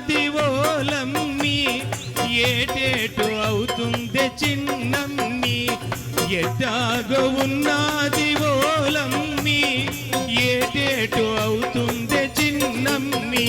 ఉన్నది ఓలమ్మి ఏటేటు అవుతుంది చిన్నమ్మి. ఎట్టాగో ఉన్నది ఓలమ్మి ఏటేటు అవుతుంది చిన్నమ్మి.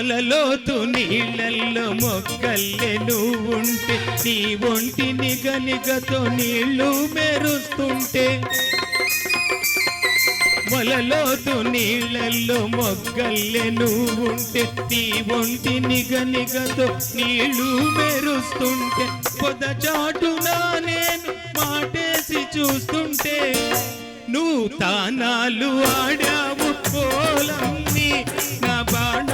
మొలలోతు నీళ్ళల్లో మొక్కల్లే నువ్వుంటే నీ ఒంటిని నిగ నిగతో నీళ్ళు మెరుస్తుంటే. మొలలోతు నీళ్ళల్లో మొగ్గల్లే నువ్వుంటే నీ ఒంటిని గనిగతో నీళ్ళు నీళ్ళు మెరుస్తుంటే పొదచాటునా నేను మాటేసి చూస్తుంటే నువ్వు తానాలు ఆడావు పోలమ్మి నా బాణ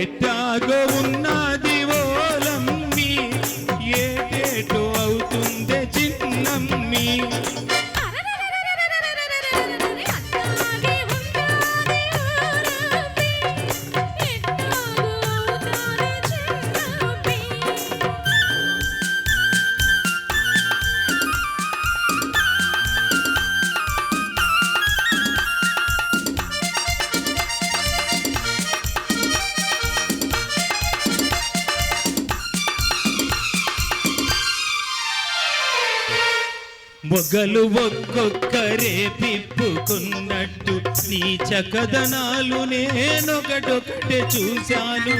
ఎట్టాగో ఉన్నది ఓలమ్మి ఏటేటో అవుతుంది చిన్నమ్మి. మొగలు ఒక్కొక్కరే పిప్పుకున్నట్టు నీ చకదనాలు నేనొకటొకటే చూశాను.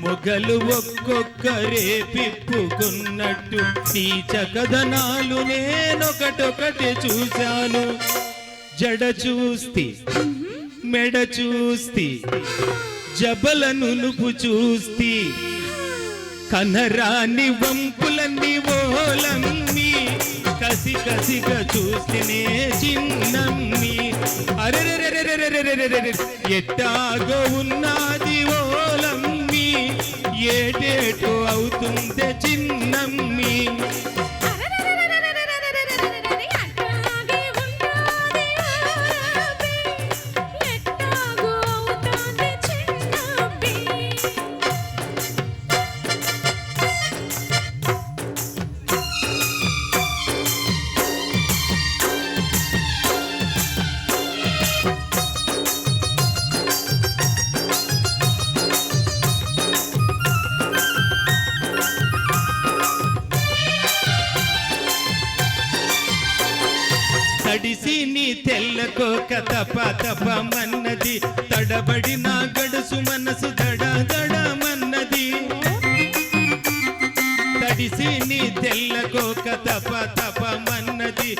మొగలు ఒక్కొక్కరే పిప్పుకున్నట్టు నీ చకదనాలు నేనొకటొకటే చూశాను. జడ చూస్తి మెడ చూస్తి జబల నునుపు చూస్తి కనరాని వంపులన్నీ ఓలం కసి కసిగా చూస్తేనే చిన్నమ్మి. అరెరెరెరెరెరెరెరెరెరె. ఎట్టాగో ఉన్నది ఓలమ్మి. ఏటేటో అవుతుందే చిన్నమ్మి. తడిసి నీ తెల్లకోక తప తపమన్నది నా గడుసు మనసు దడ దడమన్నది తడిసి నీ తెల్లకోక తప తపమన్నది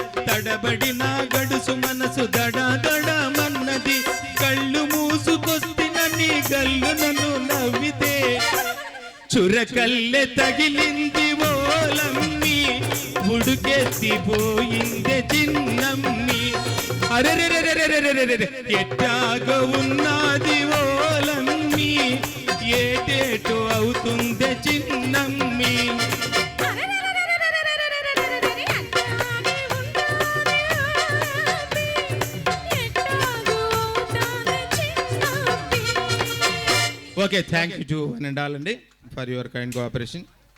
నా గడుసు మనసు దడ దడమన్నది కళ్ళు మూసుకొస్తిన నీ గల్లు నన్ను నవ్వితే. చురకల్లె తగిలింది ఓలమ్మి ఉడుకెత్తిపోయిందే చిన్నమ్మి అరెరెరెరెరెరెరెరెరె ఎట్టాగో ఉన్నది ఓలమ్మి ఏటేటో అవుతుందే చిన్నమ్మి ఓకే థ్యాంక్ యూ టు అని అండ్ అండి ఫర్ యువర్ కైండ్ కోఆపరేషన్